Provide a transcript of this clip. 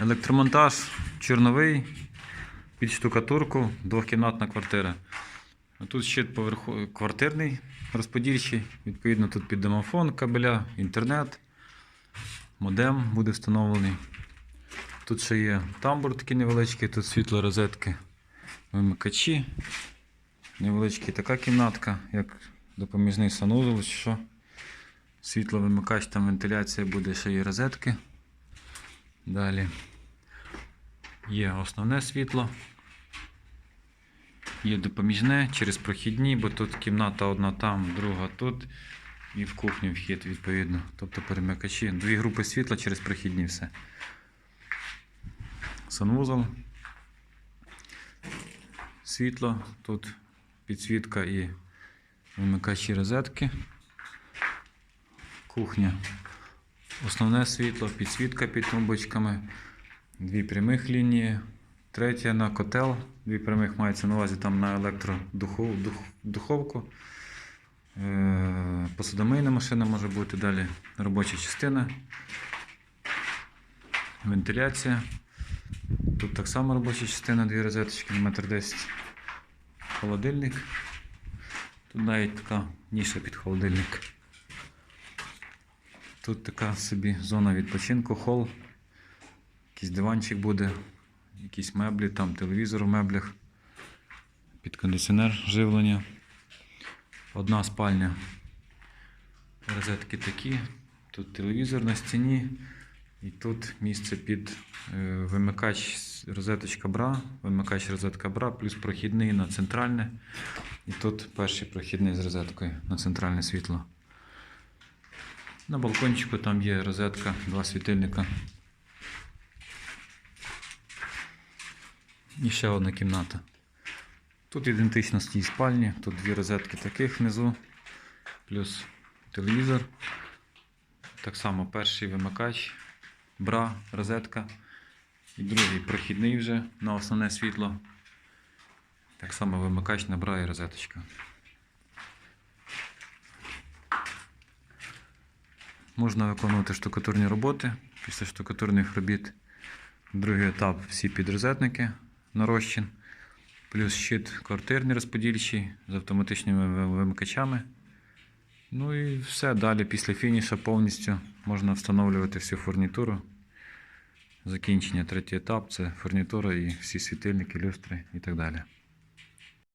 Електромонтаж чорновий під штукатурку, двохкімнатна квартира. А Тут щит поверху квартирний розподільчий. Відповідно, тут під домофон, кабеля, інтернет, модем буде встановлений. Тут ще є тамбур такий невеличкий, тут світло розетки, вимикачі. Невеличка така кімнатка, як допоміжний санузел, що. Світло вимикач, там вентиляція буде, ще є розетки. Далі є основне світло. Є допоміжне через прохідні, бо тут кімната одна там, друга тут. І в кухню вхід відповідно. Тобто перемикачі. Дві групи світла через прохідні все. Санвузол. Світло. Тут підсвітка і вимикачі розетки. Кухня. Основне світло, підсвітка під тумбочками, дві прямих лінії, третя на котел, дві прямих мається на увазі там на електродуховку. Е, Посудомийна машина може бути далі робоча частина. Вентиляція. Тут так само робоча частина, дві розеточки на метр 10. Холодильник. Тут навіть така ніша під холодильник. Тут така собі зона відпочинку, хол. Якийсь диванчик буде, якісь меблі, там телевізор в меблях, під кондиціонер живлення. Одна спальня. Розетки такі. Тут телевізор на стіні. І тут місце під е, вимикач розеточка бра, вимикач розетка бра, плюс прохідний на центральне. І тут перший прохідний з розеткою на центральне світло. На балкончику там є розетка, два світильника. І ще одна кімната. Тут ідентично з спальні, тут дві розетки таких внизу, плюс телевізор. Так само перший вимикач, бра, розетка. І другий прохідний вже на основне світло. Так само вимикач на бра і розеточка. Можна виконувати штукатурні роботи. Після штукатурних робіт другий етап всі підрозетники на розчин, плюс щит квартирний розподільчий з автоматичними вимикачами. Ну і все. Далі після фініша повністю можна встановлювати всю фурнітуру. Закінчення третій етап це фурнітура і всі світильники, люстри і так далі.